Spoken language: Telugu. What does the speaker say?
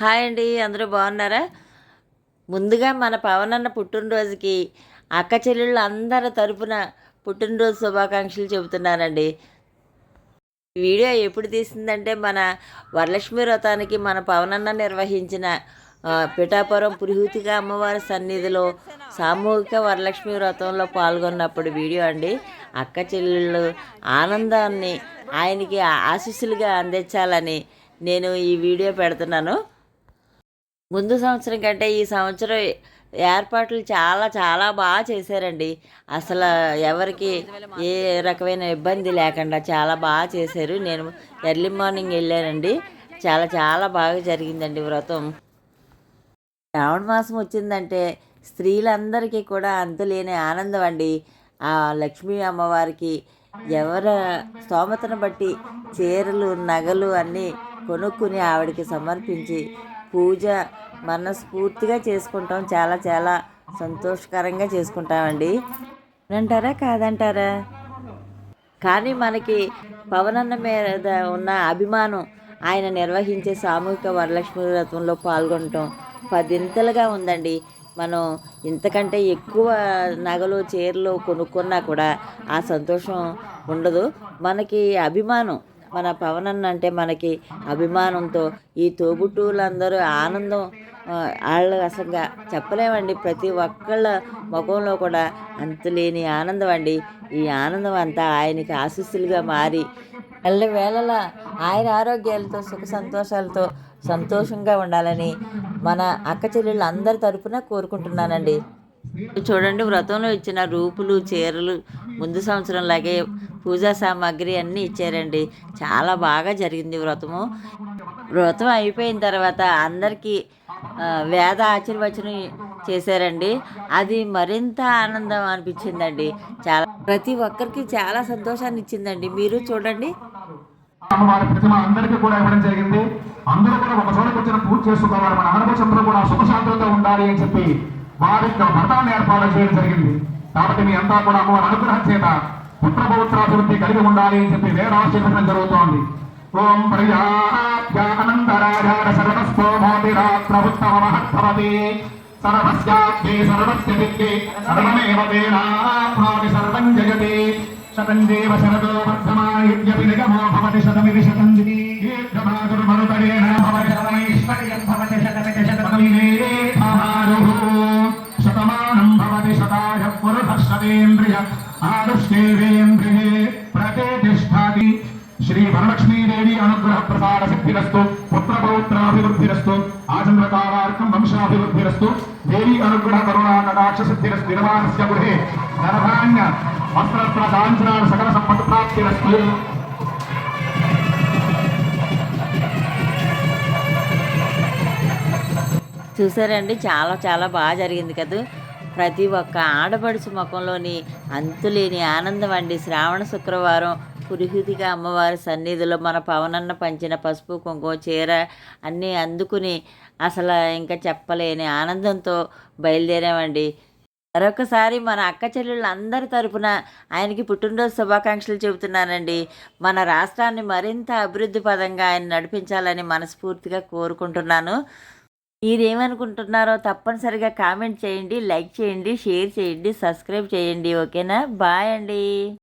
హాయ్ అండి అందరూ బాగున్నారా? ముందుగా మన పవన్ అన్న పుట్టినరోజుకి అక్క చెల్లెళ్ళు అందరి తరపున పుట్టినరోజు శుభాకాంక్షలు చెబుతున్నానండి. వీడియో ఎప్పుడు తీసిందంటే మన వరలక్ష్మి వ్రతానికి మన పవన్ అన్న నిర్వహించిన పిఠాపురం పురిహూతిక అమ్మవారి సన్నిధిలో సామూహిక వరలక్ష్మి వ్రతంలో పాల్గొన్నప్పుడు వీడియో అండి. అక్క చెల్లెళ్ళు ఆనందాన్ని ఆయనకి ఆశీస్సులుగా అందించాలని నేను ఈ వీడియో పెడుతున్నాను. ముందు సంవత్సరం కంటే ఈ సంవత్సరం ఏర్పాట్లు చాలా చాలా బాగా చేశారండి. అసలు ఎవరికి ఏ రకమైన ఇబ్బంది లేకుండా చాలా బాగా చేశారు. నేను ఎర్లీ మార్నింగ్ వెళ్ళానండి. చాలా చాలా బాగా జరిగిందండి వ్రతం. శ్రావణ మాసం వచ్చిందంటే స్త్రీలందరికీ కూడా అంతులేని ఆనందం అండి. ఆ లక్ష్మీ అమ్మవారికి ఎవరి స్తోమతను బట్టి చీరలు నగలు అన్నీ కొనుక్కుని ఆవిడకి సమర్పించి పూజ మనస్ఫూర్తిగా చేసుకుంటాం. చాలా చాలా సంతోషకరంగా చేసుకుంటామండి. అంటారా? కాదంటారా? కానీ మనకి పవనన్న మీద ఉన్న అభిమానం ఆయన నిర్వహించే సామూహిక వరలక్ష్మి వ్రతంలో పాల్గొనటం పదింతలుగా ఉందండి. మనం ఇంతకంటే ఎక్కువ నగలు చీరలు కొనుక్కున్నా కూడా ఆ సంతోషం ఉండదు. మనకి అభిమానం మన పవనన్న అంటే మనకి అభిమానంతో ఈ తోబుట్టువులందరూ ఆనందం ఆ, వాళ్ళు అసలు చెప్పలేమండి. ప్రతి ఒక్కళ్ళ ముఖంలో కూడా అంతులేని ఆనందం అండి. ఈ ఆనందం అంతా ఆయనకి ఆశీస్సులుగా మారి ఎల్ల వేళలా ఆయన ఆరోగ్యాలతో సుఖ సంతోషాలతో సంతోషంగా ఉండాలని మన అక్క చెల్లెళ్ళు అందరి తరపున కోరుకుంటున్నానండి. చూడండి వ్రతంలో ఇచ్చిన రూపులు చీరలు ముందు సంవత్సరం లాగే పూజా సామాగ్రి అన్నీ ఇచ్చారండి. చాలా బాగా జరిగింది వ్రతము. వ్రతం అయిపోయిన తర్వాత అందరికీ వేద ఆశీర్వచనం చేశారండి. అది మరింత ఆనందం అనిపించిందండి. చాలా ప్రతి ఒక్కరికి చాలా సంతోషాన్ని ఇచ్చిందండి. మీరు చూడండి. అమ్మవారి ప్రతిమ అందరికీ కూడా ఇవ్వడం జరిగింది. అందరూ కూడా ఒక చోట కూర్చొని పూజ చేసుకోవాలి మన ఆడపడుచందరూ కూడా సుఖశాంతులతో ఉండాలి అని చెప్పి వారి యొక్క వ్రతాన్ని ఏర్పాటు చేయడం జరిగింది. కాబట్టి మీ అంతా కూడా అమ్మవారి అనుగ్రహం చేత పుత్ర పవిత్రాభివృద్ధి కలిగి ఉండాలి అని చెప్పి వేదాశీర్వచనం జరుగుతోంది. ఓం ప్రజానందరాజార సర్వస్తో మోతిరాత్రవృత్తమ మహద్భవతి సర్వస్యాగ్నే సర్వస్య విద్యే. సర్వమేవ వేదాప్నోతి సర్వం జగతి. దేవ శరదో వర్ధమాయుధ్యపి నిగమో భవతి శతమిది శతం దీర్ఘమాదుర్మరుతడేన శతేంద్రియ ప్రతిష్టాది శ్రీ వరలక్ష్మీదేవి అనుగ్రహ ప్రసాద సిద్ధిరస్తు పుత్ర పౌత్రాభివృద్ధిరస్తు ఆచంద్రకారార్థం వంశాభివృద్ధిరస్తు దేవి అనుగ్రహ కరుణా కటాక్ష సిద్ధిరస్తు నిర్మాణస్య గృహే ధనధాన్య వస్త్రత్ర కాంచనాల సకల సంపత్ ప్రాప్తిరస్తు చూసారండి చాలా చాలా బాగా జరిగింది కదా. ప్రతి ఒక్క ఆడపడుచు ముఖంలోని అంతులేని ఆనందం అండి. శ్రావణ శుక్రవారం పురిహితిగా అమ్మవారి సన్నిధిలో మన పవనన్న పంచిన పసుపు కుంకుమ చీర అన్నీ అందుకుని అసలు ఇంకా చెప్పలేని ఆనందంతో బయలుదేరామండి. మరొకసారి మన అక్క చెల్లెళ్ళందరి తరపున ఆయనకి పుట్టినరోజు శుభాకాంక్షలు చెబుతున్నానండి. మన రాష్ట్రాన్ని మరింత అభివృద్ధి పదంగా ఆయన నడిపించాలని మనస్ఫూర్తిగా కోరుకుంటున్నాను. మీరేమనుకుంటున్నారో తప్పనిసరిగా కామెంట్ చేయండి లైక్ చేయండి షేర్ చేయండి సబ్స్క్రైబ్ చేయండి ఓకేనా? బాయ్ అండి.